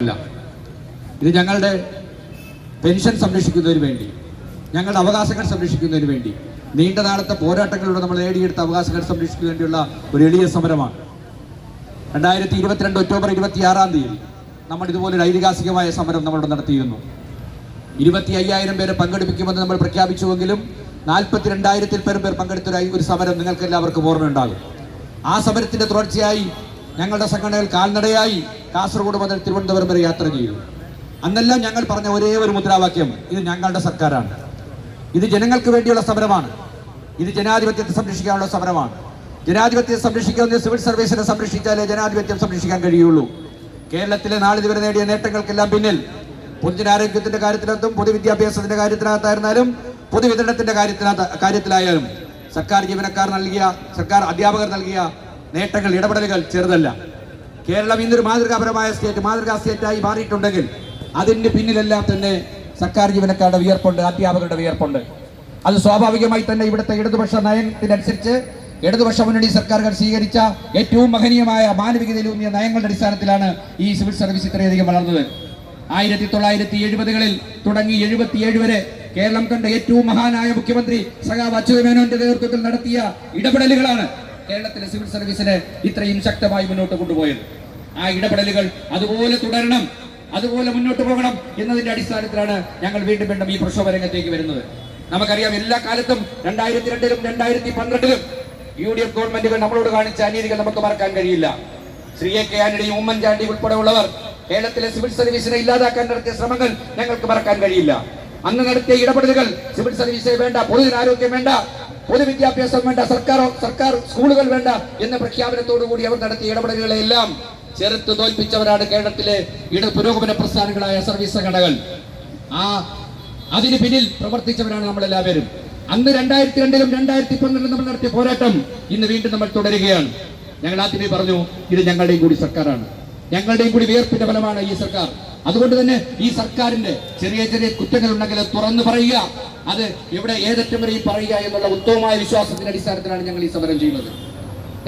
അല്ല. ഇത് ഞങ്ങളുടെ പെൻഷൻ സംരക്ഷിക്കുന്നതിന് വേണ്ടി ഞങ്ങളുടെ അവകാശങ്ങൾ സംരക്ഷിക്കുന്നതിന് വേണ്ടി നീണ്ട നാളത്തെ പോരാട്ടങ്ങളിലൂടെ നമ്മൾ നേടിയെടുത്ത അവകാശങ്ങൾ സംരക്ഷിക്കുന്നതിന് വേണ്ടിയുള്ള ഒരു എളിയ സമരമാണ്. രണ്ടായിരത്തി ഇരുപത്തിരണ്ട് ഒക്ടോബർ ഇരുപത്തിയാറാം തീയതി നമ്മൾ ഇതുപോലൊരു ഐതിഹാസികമായ സമരം നമ്മളിവിടെ നടത്തിയിരുന്നു. ഇരുപത്തി അയ്യായിരം പേരെ പങ്കെടുപ്പിക്കുമെന്ന് നമ്മൾ പ്രഖ്യാപിച്ചുവെങ്കിലും നാൽപ്പത്തി രണ്ടായിരത്തിൽ പേരും പേർ പങ്കെടുത്ത ഒരു- സമരം നിങ്ങൾക്ക് എല്ലാവർക്കും ഓർമ്മയുണ്ടാകും. ആ സമരത്തിന്റെ തുടർച്ചയായി ഞങ്ങളുടെ സംഘടനകൾ കാൽനടയായി കാസർഗോഡ് മുതൽ തിരുവനന്തപുരം വരെ യാത്ര ചെയ്തു അന്നെല്ലാം ഞങ്ങൾ പറഞ്ഞ ഒരേ ഒരു മുദ്രാവാക്യം ഇത് ഞങ്ങളുടെ സർക്കാരാണ്. ഇത് ജനങ്ങൾക്ക് വേണ്ടിയുള്ള സമരമാണ്. ഇത് ജനാധിപത്യത്തെ സംരക്ഷിക്കാനുള്ള സമരമാണ്. ജനാധിപത്യത്തെ സംരക്ഷിക്കുന്ന സിവിൽ സർവീസിനെ സംരക്ഷിച്ചാലേ ജനാധിപത്യം സംരക്ഷിക്കാൻ കഴിയുള്ളൂ. കേരളത്തിലെ നാളിതുവരെ നേടിയ നേട്ടങ്ങൾക്കെല്ലാം പിന്നിൽ പൊതുജനാരോഗ്യത്തിന്റെ കാര്യത്തിനകത്തും പൊതുവിദ്യാഭ്യാസത്തിന്റെ കാര്യത്തിനകത്തായിരുന്നാലും പൊതുവിതരണത്തിന്റെ കാര്യത്തിനകത്ത് കാര്യത്തിലായാലും സർക്കാർ ജീവനക്കാർ നൽകിയ സർക്കാർ അധ്യാപകർ നൽകിയ നേട്ടങ്ങൾ ഇടപെടലുകൾ ചെറുതല്ല. കേരളം ഇന്നൊരു മാതൃകാപരമായ സ്റ്റേറ്റ് മാതൃകാ സ്റ്റേറ്റായി മാറിയിട്ടുണ്ടെങ്കിൽ അതിന്റെ പിന്നിലെല്ലാം തന്നെ സർക്കാർ ജീവനക്കാരുടെ വിയർപ്പുണ്ട് അധ്യാപകരുടെ വിയർപ്പുണ്ട്. അത് സ്വാഭാവികമായി തന്നെ ഇവിടുത്തെ ഇടതുപക്ഷ നയത്തിനനുസരിച്ച് ഇടതുപക്ഷ മുന്നണി സർക്കാർ സ്വീകരിച്ച ഏറ്റവും മഹനീയമായ മാനവികതയിലൂന്നിയ നയങ്ങളുടെ അടിസ്ഥാനത്തിലാണ് ഈ സിവിൽ സർവീസ് ഇത്രയധികം വളർന്നത്. ആയിരത്തി തൊള്ളായിരത്തി എഴുപതുകളിൽ തുടങ്ങി എഴുപത്തിയേഴ് വരെ കേരളം കണ്ട ഏറ്റവും മഹാനായ മുഖ്യമന്ത്രി സഖാവ് അച്യുതമേനോന്റെ നേതൃത്വത്തിൽ നടത്തിയ ഇടപെടലുകളാണ് കേരളത്തിലെ സിവിൽ സർവീസിനെ ഇത്രയും ശക്തമായി മുന്നോട്ട് കൊണ്ടുപോയത്. ആ ഇടപെടലുകൾ അതുപോലെ തുടരണം അതുപോലെ മുന്നോട്ട് പോകണം എന്നതിന്റെ അടിസ്ഥാനത്തിലാണ് ഞങ്ങൾ വീണ്ടും വീണ്ടും ഈ പ്രക്ഷോഭ രംഗത്തേക്ക് വരുന്നത്. നമുക്കറിയാം എല്ലാ കാലത്തും രണ്ടായിരത്തി രണ്ടിലും രണ്ടായിരത്തി പന്ത്രണ്ടിലും യു ഡി എഫ് ഗവൺമെന്റുകൾ നമ്മളോട് കാണിച്ച അനീതികൾ നമുക്ക് മറക്കാൻ കഴിയില്ല. ശ്രീ എ കെ ആന്റണിയും ഉമ്മൻചാണ്ടി ഉൾപ്പെടെയുള്ളവർ കേരളത്തിലെ സിവിൽ സർവീസിനെ ഇല്ലാതാക്കാൻ നടത്തിയ ശ്രമങ്ങൾ ഞങ്ങൾക്ക് മറക്കാൻ കഴിയില്ല. അന്ന് നടത്തിയ ഇടപെടലുകൾ സിവിൽ സർവീസിനെ വേണ്ട പൊതുജനാരോഗ്യം വേണ്ട പൊതുവിദ്യാഭ്യാസം വേണ്ട സർക്കാർ സർക്കാർ സ്കൂളുകൾ വേണ്ട എന്ന പ്രഖ്യാപനത്തോടു കൂടി അവർ നടത്തിയ ഇടപെടലുകളെല്ലാം ചെറുത്ത് തോൽപ്പിച്ചവരാണ് കേരളത്തിലെ ഇട പുരോഗമന പ്രസ്ഥാനങ്ങളായ സർവീസ് സംഘടനകൾ. ആ അതിന് പിന്നിൽ പ്രവർത്തിച്ചവരാണ് നമ്മൾ എല്ലാവരും അന്ന് രണ്ടായിരത്തി രണ്ടിലും രണ്ടായിരത്തി പന്ത്രണ്ടിലും നമ്മൾ നടത്തിയ പോരാട്ടം ഇന്ന് വീണ്ടും നമ്മൾ തുടരുകയാണ്. ഞങ്ങൾ ആദ്യമേ പറഞ്ഞു ഇത് ഞങ്ങളുടെയും കൂടി സർക്കാരാണ്. ഞങ്ങളുടെയും കൂടി വിയർപ്പിന്റെ ഫലമാണ് ഈ സർക്കാർ. അതുകൊണ്ട് തന്നെ ഈ സർക്കാരിന്റെ ചെറിയ ചെറിയ കുറ്റങ്ങൾ ഉണ്ടെങ്കിൽ തുറന്നു പറയുക. അത് ഇവിടെ ഏതറ്റം വരെയും പറയുക എന്നുള്ള ഉത്തമമായ വിശ്വാസത്തിന്റെ അടിസ്ഥാനത്തിലാണ് ഞങ്ങൾ ഈ സമരം ചെയ്യുന്നത്.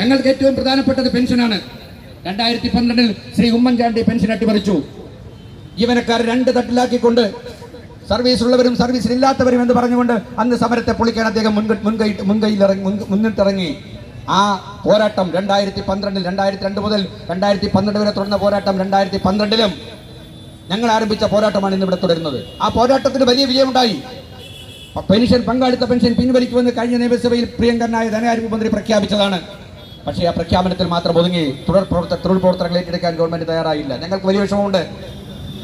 ഞങ്ങൾക്ക് ഏറ്റവും പ്രധാനപ്പെട്ടത് പെൻഷനാണ്. രണ്ടായിരത്തി പന്ത്രണ്ടിൽ ശ്രീ ഉമ്മൻചാണ്ടി പെൻഷൻ അട്ടിമറിച്ചു. ജീവനക്കാർ രണ്ട് തട്ടിലാക്കിക്കൊണ്ട് സർവീസിൽ ഇല്ലാത്തവരും എന്ന് പറഞ്ഞുകൊണ്ട് അന്ന് സമരത്തെ പൊളിക്കാൻ അദ്ദേഹം മുൻകൈ മുൻകൈ മുൻകൈയിലിറങ്ങി മുൻ- മുന്നിട്ടിറങ്ങി. ആ പോരാട്ടം രണ്ടായിരത്തി പന്ത്രണ്ടിൽ രണ്ടായിരത്തി രണ്ട് മുതൽ രണ്ടായിരത്തി പന്ത്രണ്ട് വരെ തുടർന്ന പോരാട്ടം രണ്ടായിരത്തി പന്ത്രണ്ടിലും ഞങ്ങൾ ആരംഭിച്ച പോരാട്ടമാണ് ഇന്ന് ഇവിടെ തുടരുന്നത്. ആ പോരാട്ടത്തിന് വലിയ വിജയമുണ്ടായി. പെൻഷൻ പങ്കാളിത്ത പെൻഷൻ പിൻവലിക്കുമെന്ന് കഴിഞ്ഞ നിയമസഭയിൽ പ്രിയങ്കരനായ ധനകാര്യ മന്ത്രി പ്രഖ്യാപിച്ചതാണ്. പക്ഷേ ആ പ്രഖ്യാപനത്തിൽ മാത്രം ഒതുങ്ങി തുടർ പ്രവർത്തന തൊഴിൽ പ്രവർത്തനങ്ങൾ ഏറ്റെടുക്കാൻ ഗവൺമെന്റ് തയ്യാറായില്ല. ഞങ്ങൾക്ക് വലിയ വിഷമമുണ്ട്.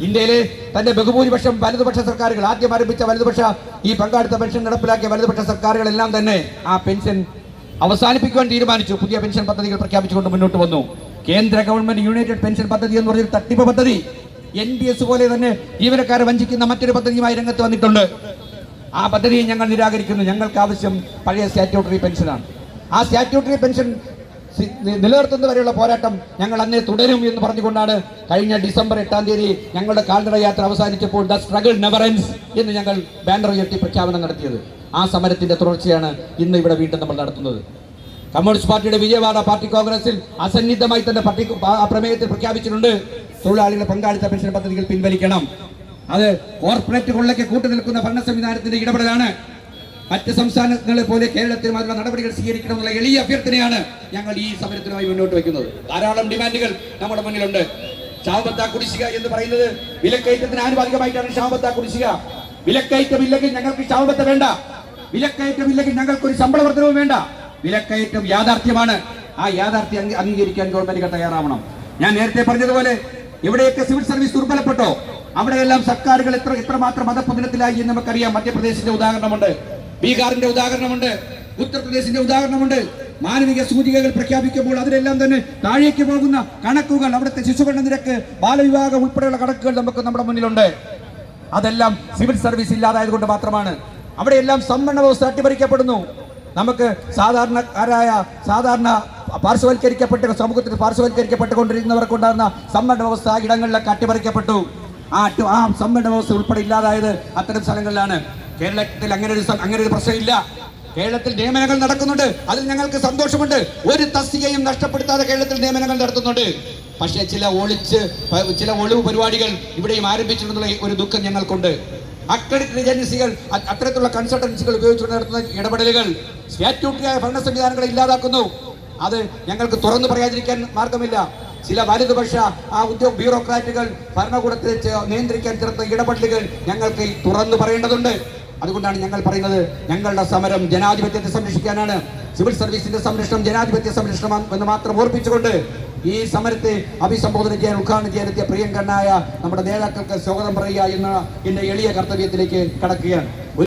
ഇന്ത്യയിലെ തന്റെ ബഹുഭൂരിപക്ഷം വലതുപക്ഷ സർക്കാരുകൾ ആദ്യം ആരംഭിച്ച വലതുപക്ഷ ഈ പങ്കാളിത്ത പെൻഷൻ നടപ്പിലാക്കിയ വലതുപക്ഷ സർക്കാരുകളെല്ലാം തന്നെ ആ പെൻഷൻ അവസാനിപ്പിക്കുവാൻ തീരുമാനിച്ചു. പുതിയ പെൻഷൻ പദ്ധതികൾ പ്രഖ്യാപിച്ചുകൊണ്ട് മുന്നോട്ട് വന്നു. കേന്ദ്ര ഗവൺമെന്റ് യുണൈറ്റഡ് പെൻഷൻ പദ്ധതി എന്ന് പറഞ്ഞൊരു തട്ടിപ്പ് പദ്ധതി എൻ പി എസ് പോലെ തന്നെ ജീവനക്കാരെ വഞ്ചിക്കുന്ന മറ്റൊരു പദ്ധതിയുമായി രംഗത്ത് വന്നിട്ടുണ്ട്. ആ പദ്ധതിയെ ഞങ്ങൾ നിരാകരിക്കുന്നു. ഞങ്ങൾക്ക് ആവശ്യം പഴയ സ്റ്റാറ്റ്യൂട്ടറി പെൻഷനാണ്. ആ സ്റ്റാറ്റ്യൂട്ടറി പെൻഷൻ നിലനിർത്തുന്നത് വരെയുള്ള പോരാട്ടം ഞങ്ങൾ അന്നേ തുടരും എന്ന് പറഞ്ഞുകൊണ്ടാണ് കഴിഞ്ഞ ഡിസംബർ എട്ടാം തീയതി ഞങ്ങളുടെ കാൽനട യാത്ര അവസാനിച്ചപ്പോൾ ദ സ്ട്രഗിൾ നെവർ എൻഡ്സ് എന്ന് ഞങ്ങൾ ബാനർ ഉയർത്തി പ്രഖ്യാപനം നടത്തിയത്. ആ സമരത്തിന്റെ തുടർച്ചയാണ് ഇന്ന് ഇവിടെ വീണ്ടും നമ്മൾ നടത്തുന്നത്. കമ്മ്യൂണിസ്റ്റ് പാർട്ടിയുടെ വിജയവാഡ പാർട്ടി കോൺഗ്രസിൽ അസന്നിഗ്ധമായി തന്നെ പാർട്ടി പ്രമേയത്തിൽ പ്രഖ്യാപിച്ചിട്ടുണ്ട്. തൊഴിലാളികളുടെ പങ്കാളിത്ത പെൻഷൻ പദ്ധതികൾ പിൻവലിക്കണം. അത് കോർപ്പറേറ്റ് കൊള്ളയ്ക്ക് കൂട്ടുനിൽക്കുന്ന ഭരണ സംവിധാനത്തിന്റെ ഇടപെടലാണ്. മറ്റ് സംസ്ഥാനങ്ങളെ പോലെ കേരളത്തിൽ അതിനുള്ള നടപടികൾ സ്വീകരിക്കണം എന്നുള്ള എളിയ അഭ്യർത്ഥനയാണ് ഞങ്ങൾ ഈ സമരത്തിനുമായി മുന്നോട്ട് വയ്ക്കുന്നത്. ധാരാളം ഡിമാൻഡുകൾ നമ്മുടെ മുന്നിലുണ്ട്. ശാപത്ത കുടിശ്ശിക എന്ന് പറയുന്നത് വിലക്കയറ്റത്തിന് ആനുപാതികമായിട്ടാണ് ശാപത്ത കുടിശ്ശിക. വിലക്കയറ്റം ഇല്ലെങ്കിൽ ഞങ്ങൾക്ക് ശാപത്ത വേണ്ട. വിലക്കയറ്റം ഇല്ലെങ്കിൽ ഞങ്ങൾക്ക് ഒരു ശമ്പള വർധനവും വേണ്ട. വിലക്കയറ്റം യാഥാർത്ഥ്യമാണ്. ആ യാഥാർത്ഥ്യം അംഗീ- അംഗീകരിക്കാൻ ഗവൺമെന്റുകൾ തയ്യാറാവണം. ഞാൻ നേരത്തെ പറഞ്ഞതുപോലെ എവിടെയൊക്കെ സിവിൽ സർവീസ് ദുർബലപ്പെട്ടോ? അവിടെയെല്ലാം സർക്കാരുകൾ എത്ര എത്രമാത്രം മതപതനത്തിലായി എന്ന് നമുക്കറിയാം. മധ്യപ്രദേശിന്റെ ഉദാഹരണമുണ്ട്. ബീഹാറിന്റെ ഉദാഹരണമുണ്ട് ഉത്തർപ്രദേശിന്റെ ഉദാഹരണമുണ്ട്. മാനവിക സൂചികകൾ പ്രഖ്യാപിക്കുമ്പോൾ അതിലെല്ലാം തന്നെ താഴേക്ക് പോകുന്ന കണക്കുകൾ അവിടുത്തെ ശിശുഗണ നിരക്ക് ബാലവിവാഹം ഉൾപ്പെടെയുള്ള കണക്കുകൾ നമുക്ക് നമ്മുടെ മുന്നിലുണ്ട്. അതെല്ലാം സിവിൽ സർവീസ് ഇല്ലാതായത് കൊണ്ട് മാത്രമാണ്. അവിടെയെല്ലാം സംവരണ വ്യവസ്ഥ അട്ടിമറിക്കപ്പെടുന്നു. നമുക്ക് സാധാരണക്കാരായ സാധാരണ പാർശ്വവൽക്കരിക്കപ്പെട്ട സമൂഹത്തിൽ പാർശ്വവൽക്കരിക്കപ്പെട്ടുകൊണ്ടിരിക്കുന്നവർക്കുണ്ടാകുന്ന സംവരണ വ്യവസ്ഥ ഇടങ്ങളിലൊക്കെ അട്ടിമറിക്കപ്പെട്ടു. ആ സംവരണ വ്യവസ്ഥ ഉൾപ്പെടെ ഇല്ലാതായത് അത്തരം സ്ഥലങ്ങളിലാണ്. കേരളത്തിൽ അങ്ങനെ ഒരു അങ്ങനെ ഒരു പ്രശ്നമില്ല. കേരളത്തിൽ നിയമനങ്ങൾ നടക്കുന്നുണ്ട്. അതിൽ ഞങ്ങൾക്ക് സന്തോഷമുണ്ട്. ഒരു തസ്തികയും നഷ്ടപ്പെടുത്താതെ കേരളത്തിൽ നിയമനങ്ങൾ നടത്തുന്നുണ്ട്. പക്ഷേ ചില ഒളിച്ച് ചില ഒളിവ് പരിപാടികൾ ഇവിടെയും ആരംഭിച്ചിട്ടുള്ള ഒരു ദുഃഖം ഞങ്ങൾക്കുണ്ട്. അക്രഡിറ്റഡ് ഏജൻസികൾ അത്തരത്തിലുള്ള കൺസൾട്ടൻസികൾ ഉപയോഗിച്ചുകൊണ്ട് നടത്തുന്ന ഇടപെടലുകൾ സ്റ്റാറ്റ്യൂട്ടറിയായ ഭരണ സംവിധാനങ്ങളെ ഇല്ലാതാക്കുന്നു. അത് ഞങ്ങൾക്ക് തുറന്നു പറയാതിരിക്കാൻ മാർഗമില്ല. ചില വലതുപക്ഷ ആ ഉദ്യോഗ ബ്യൂറോക്രാറ്റുകൾ ഭരണകൂടത്തെ നിയന്ത്രിക്കാൻ ചേർത്ത ഇടപെടലുകൾ ഞങ്ങൾക്ക് തുറന്നു പറയേണ്ടതുണ്ട്. അതുകൊണ്ടാണ് ഞങ്ങൾ പറയുന്നത് ഞങ്ങളുടെ സമരം ജനാധിപത്യത്തെ സംരക്ഷിക്കാനാണ്. സിവിൽ സർവീസിന്റെ സംരക്ഷണം ജനാധിപത്യ സംരക്ഷണം എന്ന് മാത്രം ഓർപ്പിച്ചുകൊണ്ട് ഈ സമരത്തെ അഭിസംബോധന ചെയ്യാൻ ഉദ്ഘാടനം ചെയ്യാനെത്തിയ പ്രിയങ്കരനായ നമ്മുടെ നേതാക്കൾക്ക് സ്വാഗതം പറയുക എന്ന എന്റെ എളിയ കർത്തവ്യത്തിലേക്ക് കടക്കുകയാണ്.